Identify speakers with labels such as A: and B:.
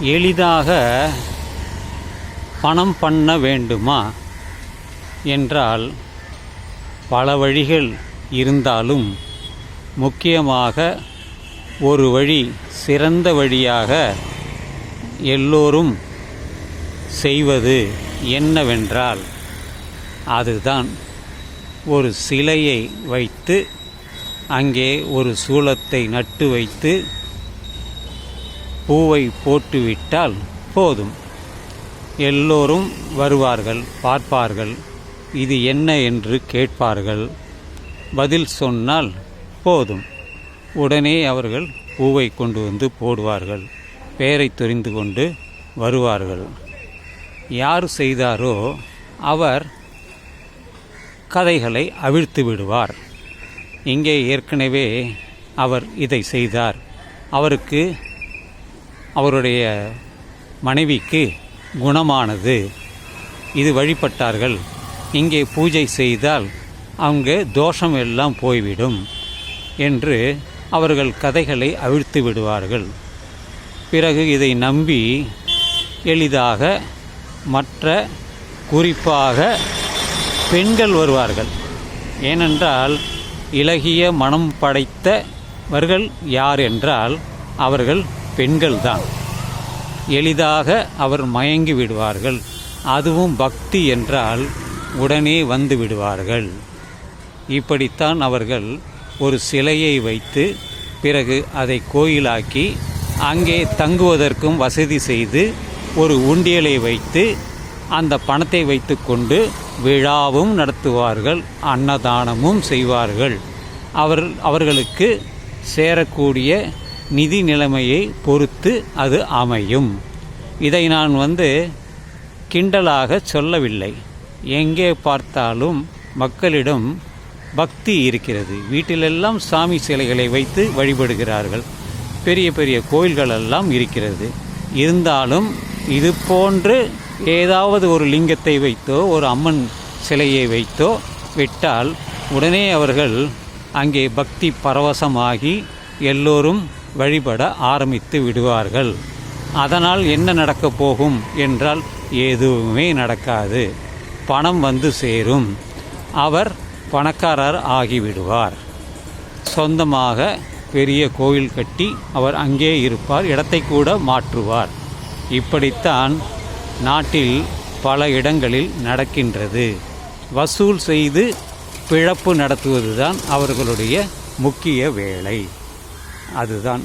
A: எளிதாக பணம் பண்ண வேண்டுமா? என்றால் பல வழிகள் இருந்தாலும் முக்கியமாக ஒரு வழி சிறந்த வழியாக எல்லோரும் செய்வது என்னவென்றால் அதுதான் ஒரு சிலையை வைத்து அங்கே ஒரு சூலத்தை நட்டு வைத்து பூவை போட்டுவிட்டால் போதும். எல்லோரும் வருவார்கள் பார்ப்பார்கள் இது என்ன என்று கேட்பார்கள். பதில் சொன்னால் போதும். உடனே அவர்கள் பூவை கொண்டு வந்து போடுவார்கள் பெயரை தெரிந்து கொண்டு வருவார்கள். யார் செய்தாரோ அவர் கதைகளை அவிழ்த்து விடுவார். இங்கே ஏற்கனவே அவர் இதை செய்தார். அவருக்கு அவருடைய மனைவிக்கு குணமானது. இது வழிபட்டார்கள். இங்கே பூஜை செய்தால் அங்கே தோஷம் எல்லாம் போய்விடும் என்று அவர்கள் கதைகளை அவிழ்த்து விடுவார்கள். பிறகு இதை நம்பி எளிதாக மற்ற குறிப்பாக பெண்கள் வருவார்கள். ஏனென்றால் இலகிய மனம் படைத்தவர்கள் யார் என்றால் அவர்கள் பெண்கள்தான். எளிதாக அவர் மயங்கி விடுவார்கள். அதுவும் பக்தி என்றால் உடனே வந்து விடுவார்கள். இப்படித்தான் அவர்கள் ஒரு சிலையை வைத்து பிறகு அதை கோயிலாக்கி அங்கே தங்குவதற்கும் வசதி செய்து ஒரு உண்டியலை வைத்து அந்த பணத்தை வைத்துக்கொண்டு விழாவும் நடத்துவார்கள் அன்னதானமும் செய்வார்கள். அவர் அவர்களுக்கு சேரக்கூடிய நிதி நிலைமையை பொறுத்து அது அமையும். இதை நான் வந்து கிண்டலாக சொல்லவில்லை. எங்கே பார்த்தாலும் மக்களிடம் பக்தி இருக்கிறது. வீட்டிலெல்லாம் சாமி சிலைகளை வைத்து வழிபடுகிறார்கள். பெரிய பெரிய கோயில்களெல்லாம் இருக்கிறது. இருந்தாலும் இது போன்று ஏதாவது ஒரு லிங்கத்தை வைத்தோ ஒரு அம்மன் சிலையை வைத்தோ விட்டால் உடனே அவர்கள் அங்கே பக்தி பரவசமாகி எல்லோரும் வழிபட ஆரம்பித்து விடுவார்கள். அதனால் என்ன நடக்கப் போகும் என்றால் எதுவுமே நடக்காது. பணம் வந்து சேரும். அவர் பணக்காரர் ஆகிவிடுவார். சொந்தமாக பெரிய கோயில் கட்டி அவர் அங்கே இருப்பார் இடத்தை கூட மாற்றுவார். இப்படித்தான் நாட்டில் பல இடங்களில் நடக்கின்றது. வசூல் செய்து பிழப்பு நடத்துவதுதான் அவர்களுடைய முக்கிய வேலை. அதுதான்